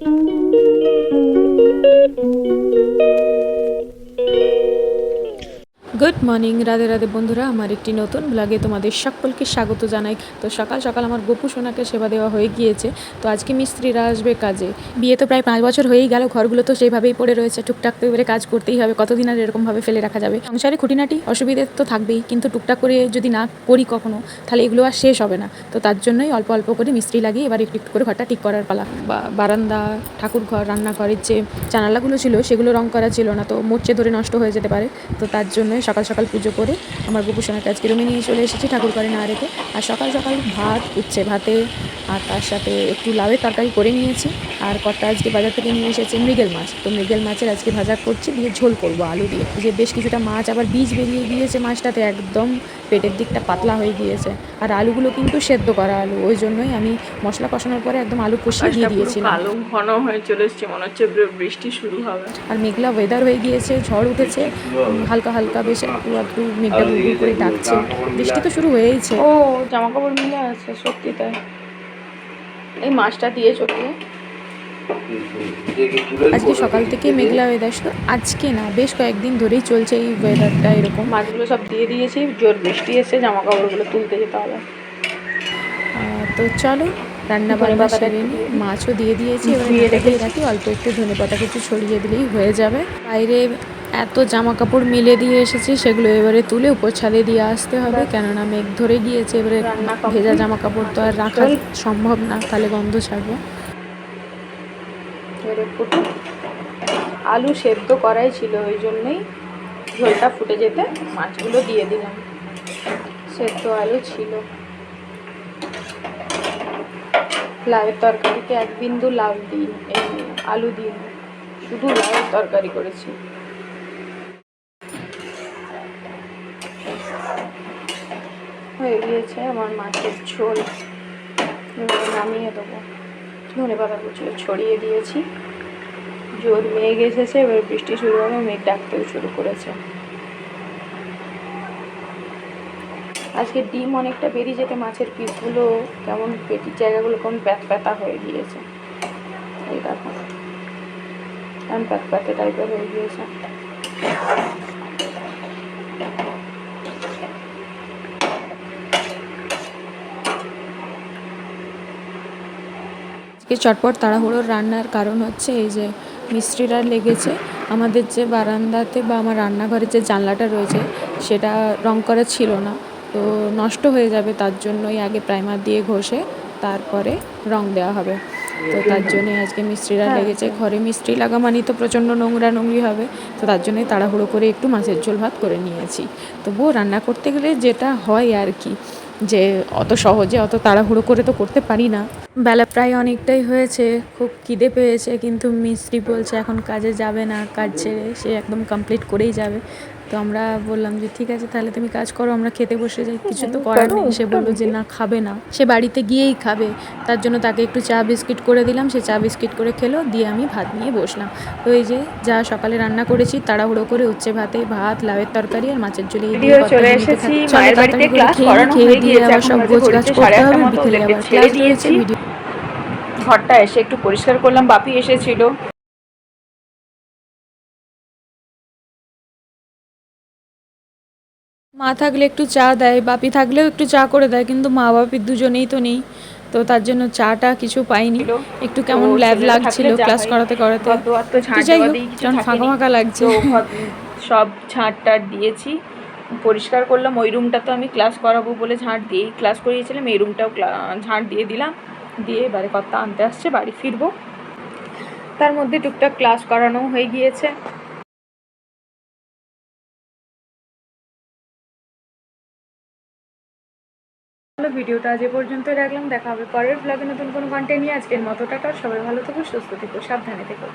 Música good morning, Radhe Radhe বন্ধুরা। আমার একটি নতুন ব্লগে তোমাদের সকলকে স্বাগত জানাই। তো সকাল সকাল আমার গোপু সোনাকে সেবা দেওয়া হয়ে গিয়েছে। তো আজকে মিস্ত্রিরা আসবে কাজে। বিয়ে তো প্রায় পাঁচ বছর হয়েই গেল, ঘরগুলো তো সেইভাবেই পড়ে রয়েছে। টুকটাক তো এবারে কাজ করতেই হবে, কতদিন আর এরকমভাবে ফেলে রাখা যাবে? সংসারে খুঁটিনাটি অসুবিধে তো থাকবেই, কিন্তু টুকটাক করে যদি না করি কখনো, তাহলে এগুলো আর শেষ হবে না। তো তার জন্যই অল্প অল্প করে মিস্ত্রি লাগিয়ে এবার একটু একটু করে ঘরটা ঠিক করার পালা। বারান্দা, ঠাকুর ঘর, রান্নাঘরের যে জানালাগুলো ছিল, সেগুলো রং করা ছিল না, তো মোর্চে ধরে নষ্ট হয়ে যেতে পারে। তো তার জন্যই সকাল সকাল সকাল পুজো করে আমার গোপুসোনাকে আজকে রুমে নিয়ে চলে এসেছি ঠাকুর করে না রেখে। আর সকাল সকাল ভাত উঠছে ভাতে, আর তার সাথে একটু লাউয়ের তরকারি করে নিয়েছি। আর কটা আজকে বাজার থেকে নিয়ে এসেছে মৃগেল মাছ। তো মৃগেল মাছের আজকে ভাজা করছি দিয়ে ঝোল করব আলু দিয়ে। যে বেশ কিছুটা মাছ আবার বীজ বেরিয়ে গিয়েছে মাছটাতে একদম পেটের দিকটা পাতলা হয়ে গিয়েছে। আর আলুগুলো কিন্তু সেদ্ধ করা আলু ওই জন্যই আমি মশলা কষানোর পরে একদম আলু কষিয়ে দিয়ে দিয়েছিলাম। আলু ঘন হয়ে চলে এসছে মনে হচ্ছে বৃষ্টি শুরু হবে। আর মেঘলা ওয়েদার হয়ে গিয়েছে ঝড় উঠেছে হালকা হালকা বেশ একটু একটু মেঘটা গুড় করে ডাকছে। বৃষ্টি তো শুরু হয়েইছে। ও জামা কাপড় মিলে আছে সত্যি তাই। এই মাছটা দিয়ে চলিয়ে আজকে সকাল থেকে মেঘলা ওয়েদার শুধু আজকে না বেশ কয়েকদিন ধরেই চলছে এই ওয়েদারটা এরকম। মাছগুলো সব দিয়ে দিয়েছি জোর বৃষ্টি এসে জামা কাপড়গুলো তুলতে যেতে হবে। তো চলো রান্না বান্না সেরে নিই মাছও দিয়ে দিয়েছি এবার ধুয়ে রেখে রাখি অল্প একটু ধনে পাতা কিছু ছড়িয়ে দিলেই হয়ে যাবে। বাইরে এত জামা কাপড় মিলে দিয়ে এসেছি সেগুলো এবারে তুলে উপর ছাদে দিয়ে আসতে হবে কেননা মেঘ ধরে গিয়েছে এবারে ভেজা জামা কাপড় তো আর রাখা সম্ভব না তাহলে গন্ধ ছাড়বে। এবারে ফুটে আলু সেদ্ধ করাই ছিল ওই জন্যই ঝোলটা ফুটে যেতে মাছগুলো দিয়ে দিলাম। সেদ্ধ আলু ছিল। লাউয়ের তরকারিতে এক বিন্দু লাউ দিন এই আলু দিন শুধু লাউয়ের তরকারি করেছি। হয়ে গিয়েছে আমার মাছের ঝোল। নামিয়ে দেবো। ধনে পাতা কুচি ছড়িয়ে দিয়েছি। জোর মেঘ এসেছে, এবার বৃষ্টি শুরু হবে, মেঘ ডাকতেও শুরু করেছে। আজকে ডিম অনেকটা বেরিয়ে যেতে, মাছের পিসগুলো কেমন পেটির জায়গাগুলো কেমন প্যাত প্যাতা হয়ে গিয়েছে। এই দেখো। কেমন প্যাতে টাইপের হয়ে গিয়েছে। আজকে চটপট তাড়াহুড়োর রান্নার কারণ হচ্ছে এই যে মিস্ত্রিরা লেগেছে। আমাদের যে বারান্দাতে বা আমার রান্নাঘরের যে জানলাটা রয়েছে সেটা রং করা ছিল না। তো নষ্ট হয়ে যাবে তার জন্যই আগে প্রাইমার দিয়ে ঘষে তারপরে রং দেওয়া হবে। তো তার জন্যই আজকে মিস্ত্রিরা লেগেছে। ঘরে মিস্ত্রি লাগা মানেই তো প্রচণ্ড নোংরা নোংরি হবে তো তার জন্যই তাড়াহুড়ো করে একটু মাছের ঝোল ভাত করে নিয়েছি। তবুও রান্না করতে গেলে যেটা হয় আর কি যে অত সহজে অত তাড়াহুড়ো করে তো করতে পারি না। বেলা প্রায় অনেকটাই হয়েছে খুব খিদে পেয়েছে কিন্তু মিস্ত্রি বলছে এখন কাজে যাবে না কাজ ছেড়ে সে একদম কমপ্লিট করেই যাবে। তো আমরা বললাম যে ঠিক আছে তাহলে তুমি কাজ করো আমরা খেতে বসে যাই। কিছু তো করার নেই সে বলল যে না খাবে না। সে বাড়িতে গিয়েই খাবে তার জন্য তাকে একটু চা বিস্কিট করে দিলাম সে চা বিস্কিট করে খেলো দিয়ে আমি ভাত নিয়ে বসলাম। তো এই যে যা সকালে রান্না করেছি তাড়াহুড়ো করে উচ্ছে ভাতে ভাত লাউয়ের তরকারি আর মাছের ঝুলি চলে এসেছি খেয়ে দিয়ে আবার সব গোছ গাছ করতে হবে বিকেলে আবার ক্লাস রয়েছে ভিডিও ঘরটা এসে একটু পরিষ্কার করলাম বাপি এসেছিল। মা থাকলে একটু চা দেয় বাপি থাকলেও একটু চা করে দেয় কিন্তু মা বাপি দুজনেই তো নেই তো তার জন্য চাটা কিছু পাইনি। একটু কেমন ল্যাব লাগছিল ক্লাস করাতে করাতে। তো তো যাই হোক যখন ফাঁকা ফাঁকা লাগছে। সব ঝাঁট টাট দিয়েছি পরিষ্কার করলাম ওই রুমটা তো আমি ক্লাস করাবো বলে ঝাঁট দিয়েই ক্লাস করিয়েছিলাম এই রুমটাও ঝাঁট দিয়ে দিলাম। দিয়ে এবারে কর্তা আনতে আসছে, বাড়ি ফিরবো। তার মধ্যে টুকটাক ক্লাস করানো হয়ে গিয়েছে। ভিডিওটা আজ এ পর্যন্ত রাখলাম। দেখা হবে পরের ব্লগে নতুন কোনো কন্টেন্ট নিয়ে। আজকের মতো টাটা। সবাই ভালো থেকো, সুস্থ থেকো, সাবধানে থেকো।